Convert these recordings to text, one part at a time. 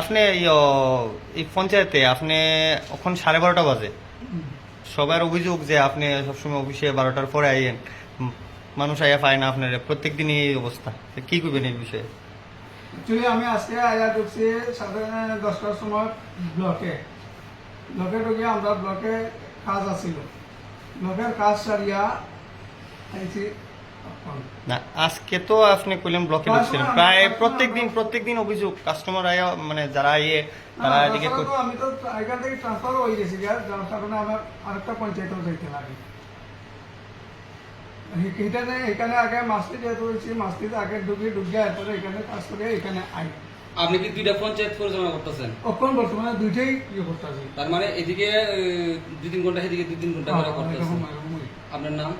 আপনি এই, পঞ্চায়েতে আপনি এখন সাড়ে বারোটা বাজে। সবার অভিযোগ যে আপনি সবসময় অফিসে বারোটার পরে আইয়েন মানুষ আইয়া পায় না আপনার। প্রত্যেক দিনই এই অবস্থা। কি করবেন এই বিষয়ে? অ্যাকচুয়ালি আমি আজকে আয়া ঢুকছি সাড়ে দশটার সময় ব্লকে। ব্লকে ঢুকে আমরা ব্লকে কাজ আছিল। ব্লকের কাজ সারিয়া। না আজকে তো আপনি কইলেন ব্লকে ঢুকছিলেন। প্রায় কাজ না, প্রত্যেক দিন প্রত্যেক দিন অভিযোগ কাস্টমার আয়া মানে যারা আইয়ে তারা এদিকে আমি তো এখান থেকে ট্রান্সফার হয়ে গেছি যার কারণে আমার আরেকটা পঞ্চায়েতেও যাইতে লাগে। এখানে এখানে আগে মাস্তি যেহেতু হয়েছি মাস্তিতে আগে ঢুকি ঢুকে এরপরে এখানে কাজ করে এখানে আই আপনি কি দুইটা পঞ্চায়েত পরিচালনা করতেছেন? এখন বর্তমানে দুইটাই ইয়ে করতেছি। তার মানে এদিকে দুই তিন ঘণ্টা সেদিকে দুই তিন ঘণ্টা করে করতেছেন। আপনার নাম?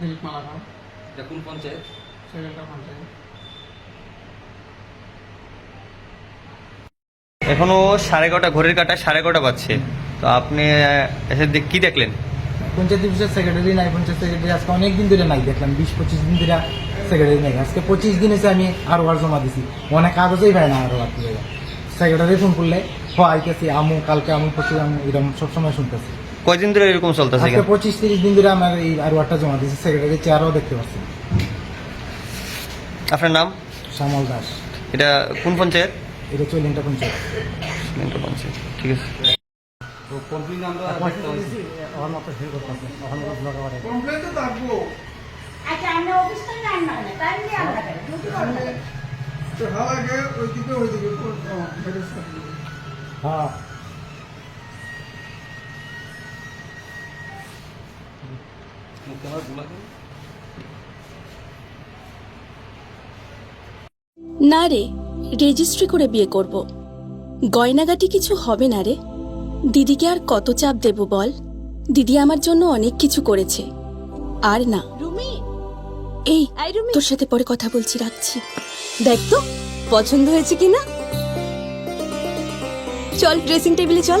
দিলীপ মালাকার। এটা কোন পঞ্চায়েত? এখনও সাড়ে এগারোটা ঘড়ির কাটায় সাড়ে এগারোটা বাজছে। তো আপনি এসে দেখ- কি দেখলেন? পঞ্চায়েত অফিসের সেক্রেটারি নাই পঞ্চায়েত সেক্রেটারি আজকে অনেক দিন ধরে নাই দেখলাম বিশ পঁচিশ দিন ধরে সেক্রেটারি নাই। আজকে পঁচিশ দিন এসে আমি আরও আর জমা দিছি। অনেক কাগজেই পাই না আরও আর সেক্রেটারি ফোন করলে হ আইতেছি আমু কালকে আমু পঁচিশ আমু এরকম সবসময় শুনতেছি। কয়দিন ধরে এরকম চলতেছে আজকে পঁচিশ তিরিশ দিন ধরে আমার এই আরও একটা জমা দিয়েছি সেক্রেটারি চেয়ারও দেখতে পাচ্ছি। আপনার নাম? শ্যামল দাস। এটা কোন পঞ্চায়েত? এটা চল্লিশটা পঞ্চায়েত। মেন্টু পঞ্চায়েত ঠিক আছে। কমপ্লেন আমরা দেখতে হয়েছি কমপ্লেন তো থাকব। আচ্ছা আমরা অফিস থেকে রান্না করি তাই নিয়ে আমরা করি ডিউটি করব তো ওইদিকে ওইদিকে হেড স্টাফ হ্যাঁ মুখে আমারগুলা দিন। না রে রেজিস্ট্রি করে বিয়ে করব। গয়নাগাটি কিছু হবে না রে। দিদিকে আর কত চাপ দেব বল? দিদি আমার জন্য অনেক কিছু করেছে। আর না। রুমি! এই আই রুমি! তোর সাথে পরে কথা বলছি রাখছি। দেখ তো পছন্দ হয়েছে কিনা? চল ড্রেসিং টেবিলে চল।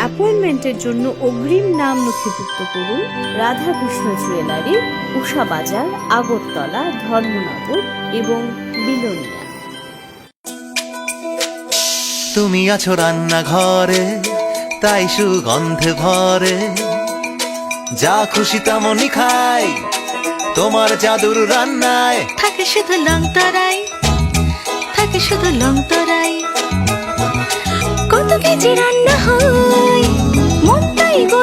অ্যাপয়েন্টমেন্টের জন্য অগ্রিম নাম নথিভুক্ত করুন রাধাকৃষ্ণ জুয়েলারি উষা বাজার আগরতলা ধর্মনগর এবং বিলোনিয়া। তুমি আছো রান্নাঘরে তাই সুগন্ধে ভরে। যা খুশি তেমনই খাই তোমার জাদুর রান্নায়। থাকে শুধু লং তরাই থাকে শুধু লং তরাই। কত কেজি রান্না হয়?